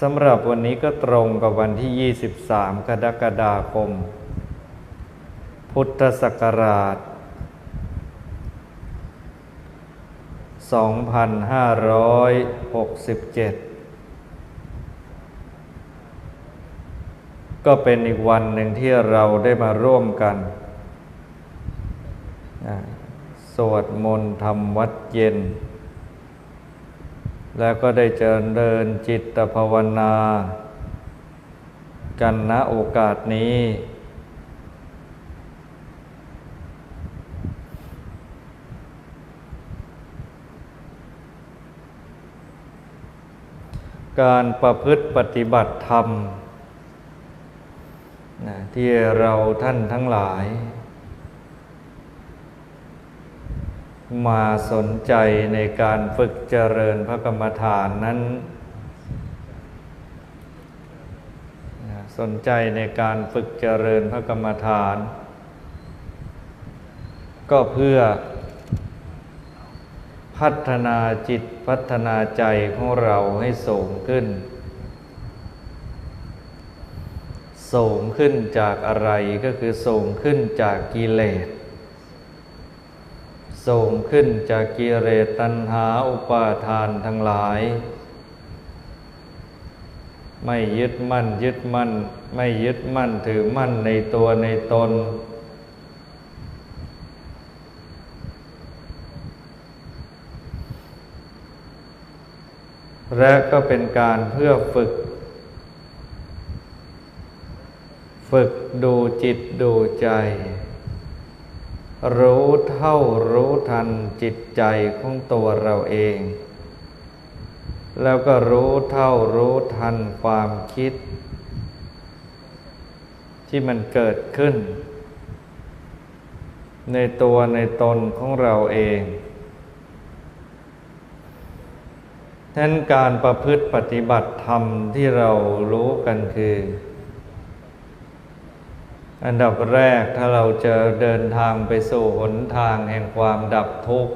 สำหรับวันนี้ก็ตรงกับวันที่ 23 กรกฎาคม พุทธศักราช 2567 ก็เป็นอีกวันหนึ่งที่เราได้มาร่วมกัน สวดมนต์ทำวัดเย็น แล้วก็ได้เจริญจิตภาวนา กันณโอกาสนี้ การประพฤติปฏิบัติธรรมนะที่เราท่านทั้งหลาย มาสนใจในการฝึกเจริญพระกรรมฐานนั้น สนใจในการฝึกเจริญพระกรรมฐาน ก็เพื่อพัฒนาจิตพัฒนาใจของเราให้สูงขึ้น สูงขึ้นจากอะไรก็คือสูงขึ้นจากกิเลส สูงขึ้นจากกิเลสตัณหาอุปาทานทั้งหลาย ไม่ยึดมั่นยึดมั่น ไม่ยึดมั่นถือมั่นในตัวในตน และก็เป็นการเพื่อฝึก ฝึกดูจิตดูใจ รู้เท่ารู้ทันจิตใจของตัวเราเอง แล้วก็รู้เท่ารู้ทันความคิด ที่มันเกิดขึ้น ในตัวในตนของเราเองฉะนั้นการประพฤติปฏิบัติธรรมที่เรารู้กันคือ อันดับแรกถ้าเราจะเดินทางไปสู่หนทางแห่งความดับทุกข์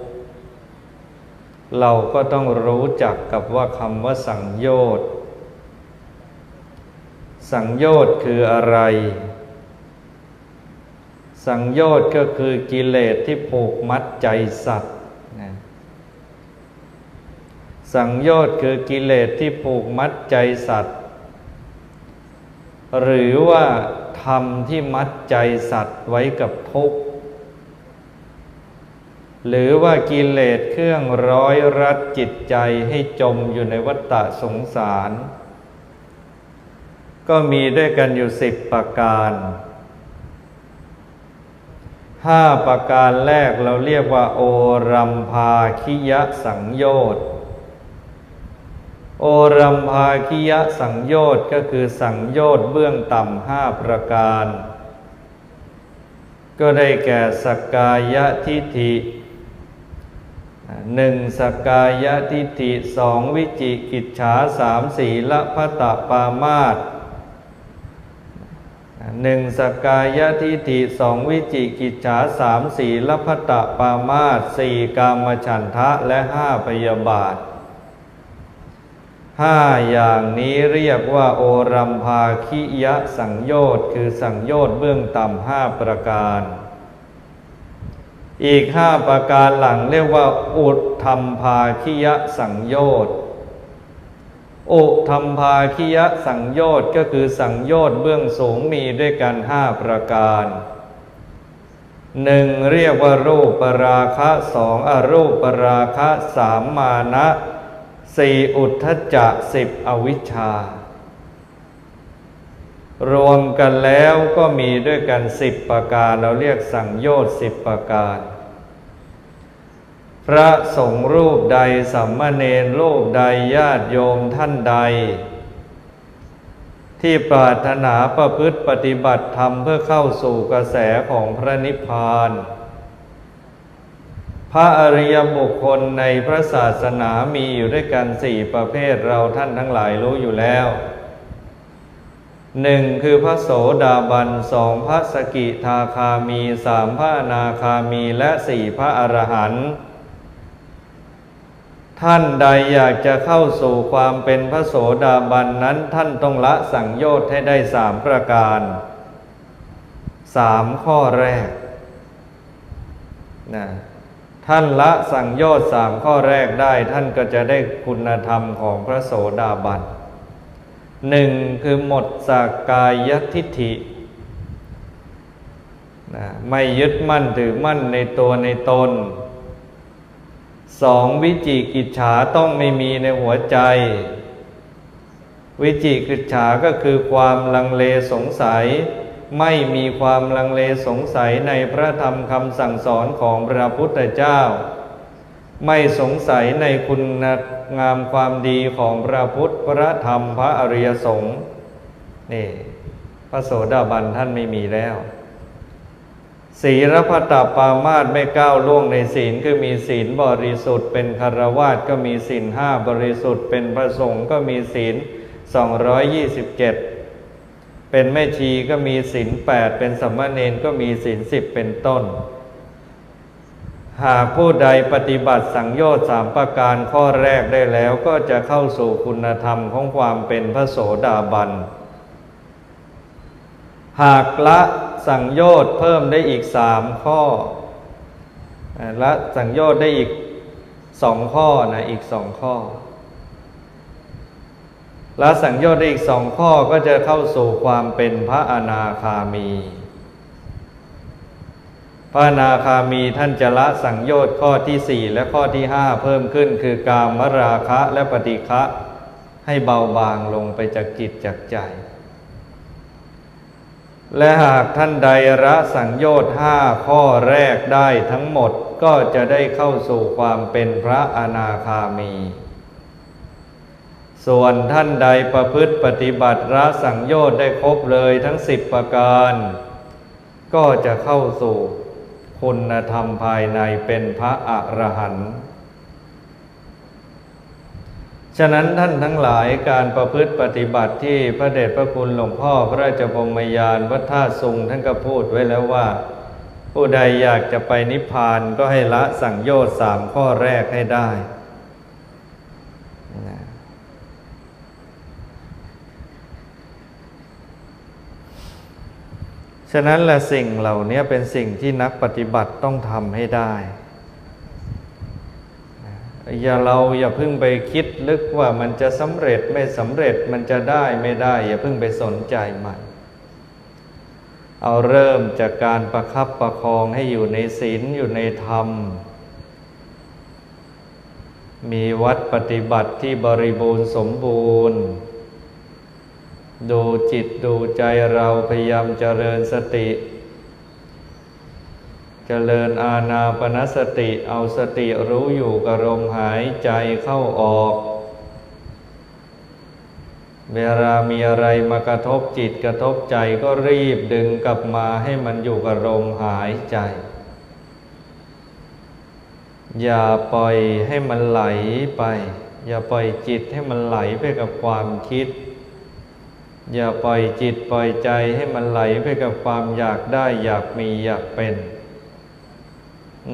เราก็ต้องรู้จักกับว่าคำว่าสังโยชน์ สังโยชน์คืออะไร สังโยชน์ก็คือกิเลสที่ผูกมัดใจสัตว์นะสังโยชน์คือกิเลสที่ผูกมัดใจสัตว์ หรือว่า ธรรมที่มัดใจสัตว์ไว้กับทุกข์หรือว่ากิเลสเครื่องร้อยรัดจิตใจให้จมอยู่ในวัฏฏะสงสาร ก็มีด้วยกันอยู่สิบประการห้าประการแรกเราเรียกว่า โอรัมภาคิยะสังโยชน์ โอรัมภาคิยะสังโยชน์ก็คือสังโยชน์เบื้องต่ำห้าประการ ก็ได้แก่สกกายทิฏฐิหนึ่งสกกายทิฏฐิสองวิจิกิจฉาสามสีละพัตตปามาตหนึ่งสกกายทิฏฐิสองวิจิกิจฉาสามสีละพัตตปามาตสี่กามฉันทะและห้าพยาบาท ห้าอย่างนี้เรียกว่าโอรัมภาคิยะสังโยชน์คือสังโยชน์เบื้องต่ำห้าประการ อีกห้าประการหลังเรียกว่า อุทธรรมภาคิยะสังโยชน์อุทธรรมภาคิยะสังโยชน์ก็คือสังโยชน์เบื้องสูงมีด้วยกันห้าประการหนึ่งเรียกว่ารูปปราคะสองอรูปปราคะสามมานะ สี่อุทธจะสิบอวิชชารวมกันแล้วก็มีด้วยกันสิบประการ เราเรียกสังโยชน์สิบประการ พระสงฆ์รูปใดสัมมาเนรรูปใดญาติโยมท่านใด ที่ปรารถนาประพฤติปฏิบัติธรรมเพื่อเข้าสู่กระแสของพระนิพพาน พระอริยบุคคลในพระศาสนามีอยู่ด้วยกันสี่ประเภทเราท่านทั้งหลายรู้อยู่แล้วหนึ่งคือพระโสดาบันสองพระสกิทาคามีสามพระอนาคามีและสี่พระอรหันต์ท่านใดอยากจะเข้าสู่ความเป็นพระโสดาบันนั้นท่านต้องละสังโยชน์ให้ได้สามประการสามข้อแรกนะ ท่านละสังโยชน์สามข้อแรกได้ ท่านก็จะได้คุณธรรมของพระโสดาบันหนึ่งคือหมดสากกายทิฏฐินะไม่ยึดมั่นถือมั่นในตัวในตนสองวิจิกิจฉาต้องไม่มีในหัวใจ วิจิกิจฉาก็คือความลังเลสงสัย ไม่มีความลังเลสงสัยในพระธรรมคำสั่งสอนของพระพุทธเจ้า ไม่สงสัยในคุณงามความดีของพระพุทธพระธรรมพระอริยสงฆ์นี่พระโสดาบันท่านไม่มีแล้ว ศีลพัตตปามาตไม่ก้าวล่วงในศีลคือมีศีลบริสุทธิ์ เป็นคารวาสก็มีศีลห้าบริสุทธิ์ เป็นพระสงฆ์ก็มีศีลสองร้อยยี่สิบเจ็ด เป็นแม่ชีก็มีศีลแปดเป็นสัมมาเนนก็มีศีลสิบเป็นต้น หากผู้ใดปฏิบัติสังโยชน์สามประการข้อแรกได้แล้วก็จะเข้าสู่คุณธรรมของความเป็นพระโสดาบัน หากละสังโยชน์เพิ่มได้อีกสามข้อละสังโยชน์ได้อีกสองข้อนะอีกสองข้อ ละสังโยชน์อีกสองข้อก็จะเข้าสู่ความเป็นพระอนาคามี พระอนาคามีท่านจะละสังโยชน์ข้อที่สี่และข้อที่ห้าเพิ่มขึ้นคือกามราคะและปฏิฆะให้เบาบางลงไปจากจิตจากใจ และหากท่านใดละสังโยชน์ห้าข้อแรกได้ทั้งหมดก็จะได้เข้าสู่ความเป็นพระอนาคามี ส่วนท่านใดประพฤติปฏิบัติละสังโยชน์ได้ครบเลยทั้งสิบประการ ก็จะเข้าสู่คุณธรรมภายในเป็นพระอรหันต์ฉะนั้นท่านทั้งหลายการประพฤติปฏิบัติที่พระเดชพระคุณหลวงพ่อพระราชบรมยานวัดท่าสุงท่านก็พูดไว้แล้วว่า ผู้ใดอยากจะไปนิพพานก็ให้ละสังโยชน์สามข้อแรกให้ได้ ฉะนั้นแหละสิ่งเหล่านี้เป็นสิ่งที่นักปฏิบัติต้องทำให้ได้ อย่าเราอย่าเพิ่งไปคิดลึกว่ามันจะสำเร็จไม่สำเร็จมันจะได้ไม่ได้ อย่าเพิ่งไปสนใจมันเอาเริ่มจากการประคับประคองให้อยู่ในศีลอยู่ในธรรม มีวัดปฏิบัติที่บริบูรณ์สมบูรณ์ ดูจิตดูใจเราพยายามเจริญสติ เจริญอาณาปณสติเอาสติรู้อยู่กับลมหายใจเข้าออก เวลามีอะไรมากระทบจิตกระทบใจก็รีบดึงกลับมาให้มันอยู่กับลมหายใจ อย่าปล่อยให้มันไหลไป อย่าปล่อยจิตให้มันไหลไปกับความคิด อย่าปล่อยจิตปล่อยใจให้มันไหลไปกับความอยากได้อยากมีอยากเป็น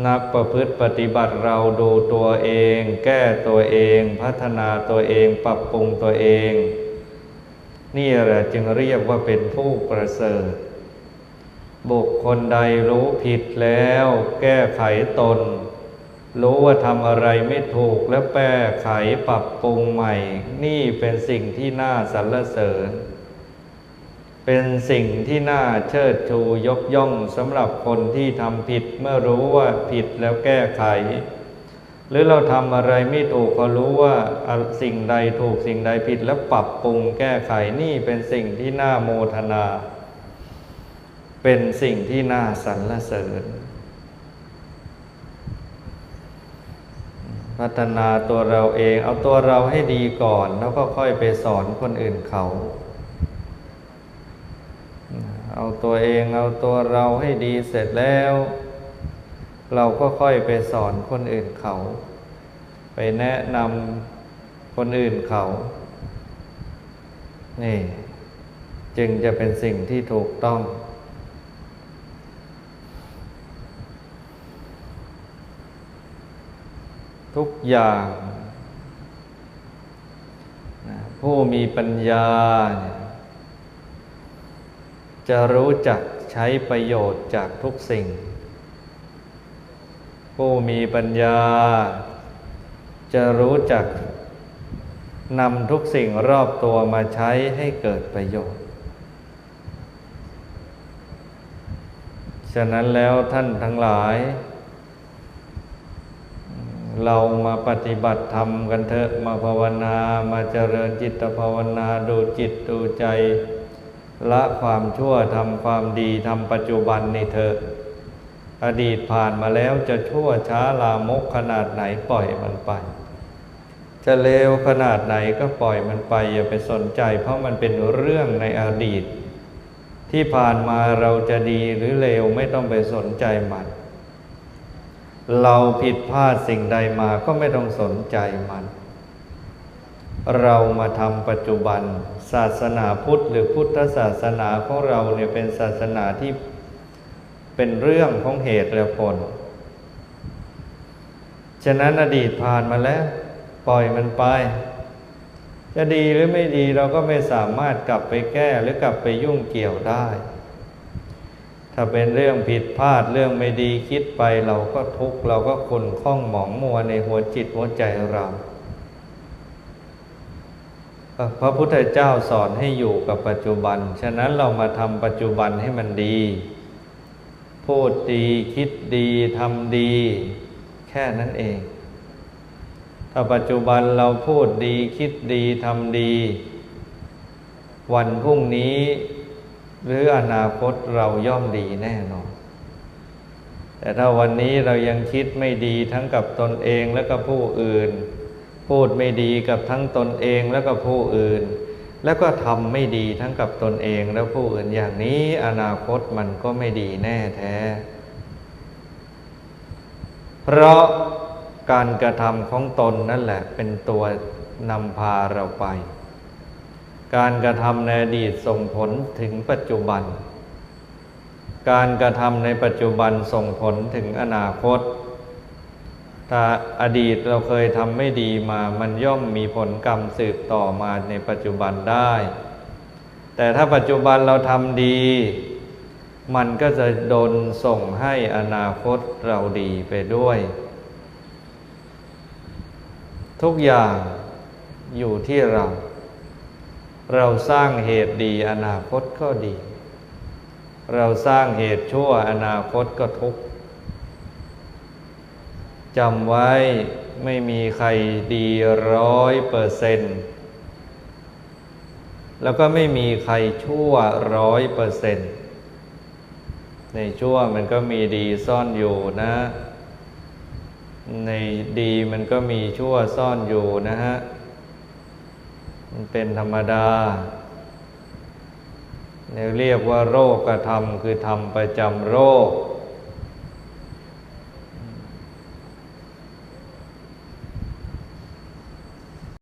นักประพฤติปฏิบัติเราดูตัวเอง แก้ตัวเอง พัฒนาตัวเองปรับปรุงตัวเอง นี่แหละจึงเรียกว่าเป็นผู้ประเสริฐ บุคคลใดรู้ผิดแล้ว แก้ไขตน รู้ว่าทำอะไรไม่ถูกแล้วแก้ไขปรับปรุงใหม่ นี่เป็นสิ่งที่น่าสรรเสริญ เป็นสิ่งที่น่าเชิดชูยกย่องสำหรับคนที่ทำผิดเมื่อรู้ว่าผิดแล้วแก้ไข หรือเราทำอะไรไม่ถูกก็รู้ว่าสิ่งใดถูกสิ่งใดผิดแล้วปรับปรุงแก้ไขนี่เป็นสิ่งที่น่าโมทนา เป็นสิ่งที่น่าสรรเสริญ พัฒนาตัวเราเองเอาตัวเราให้ดีก่อน แล้วก็ค่อยไปสอนคนอื่นเขา เอาตัวเองเอาตัวเราให้ดีเสร็จแล้ว เราก็ค่อยไปสอนคนอื่นเขา ไปแนะนำคนอื่นเขา นี่ จึงจะเป็นสิ่งที่ถูกต้อง ทุกอย่างผู้มีปัญญาเนี่ย จะรู้จักใช้ประโยชน์จากทุกสิ่ง ผู้มีปัญญา จะรู้จักนำทุกสิ่งรอบตัวมาใช้ให้เกิดประโยชน์ ฉะนั้นแล้วท่านทั้งหลาย เรามาปฏิบัติธรรมกันเถอะมาภาวนามาเจริญจิตภาวนาดูจิตดูใจ ละความชั่วทำความดีทำปัจจุบันนี่เถออดีตผ่านมาแล้วจะชั่วช้าลามกขนาดไหนปล่อยมันไป จะเลวขนาดไหนก็ปล่อยมันไป อย่าไปสนใจ เพราะมันเป็นเรื่องในอดีต ที่ผ่านมาเราจะดีหรือเลวไม่ต้องไปสนใจมัน เราผิดพลาดสิ่งใดมาก็ไม่ต้องสนใจมัน เรามาทำปัจจุบัน ศาสนาพุทธหรือพุทธศาสนาของเราเนี่ยเป็นศาสนาที่เป็นเรื่องของเหตุและผล ฉะนั้นอดีตผ่านมาแล้ว ปล่อยมันไป จะดีหรือไม่ดีเราก็ไม่สามารถกลับไปแก้หรือกลับไปยุ่งเกี่ยวได้ ถ้าเป็นเรื่องผิดพลาดเรื่องไม่ดีคิดไปเราก็ทุกข์เราก็ขุ่นข้องหมองมัวในหัวจิตหัวใจเรา พระพุทธเจ้าสอนให้อยู่กับปัจจุบัน ฉะนั้นเรามาทำปัจจุบันให้มันดี พูดดีคิดดีทำดี แค่นั้นเอง ถ้าปัจจุบันเราพูดดีคิดดีทำดี วันพรุ่งนี้ หรืออนาคตเราย่อมดีแน่นอน แต่ถ้าวันนี้เรายังคิดไม่ดีทั้งกับตนเองและก็ผู้อื่น พูดไม่ดีกับทั้งตนเองและก็ผู้อื่น แล้วก็ทำไม่ดีทั้งกับตนเองและผู้อื่นอย่างนี้อนาคตมันก็ไม่ดีแน่แท้ เพราะการกระทำของตนนั่นแหละเป็นตัวนำพาเราไป การกระทำในอดีตส่งผลถึงปัจจุบัน การกระทำในปัจจุบันส่งผลถึงอนาคต ถ้าอดีตเราเคยทำไม่ดีมา มันย่อมมีผลกรรมสืบต่อมาในปัจจุบันได้ แต่ถ้าปัจจุบันเราทำดี มันก็จะโดนส่งให้อนาคตเราดีไปด้วย ทุกอย่างอยู่ที่เรา เราสร้างเหตุดีอนาคตก็ดี เราสร้างเหตุชั่วอนาคตก็ทุกข์ จำไว้ไม่มีใครดีร้อยเปอร์เซนต์แล้วก็ไม่มีใครชั่วร้อยเปอร์เซนต์ในชั่วมันก็มีดีซ่อนอยู่นะ ในดีมันก็มีชั่วซ่อนอยู่นะฮะ มันเป็นธรรมดาเรียกว่าโรคกระทำคือทำประจำโรค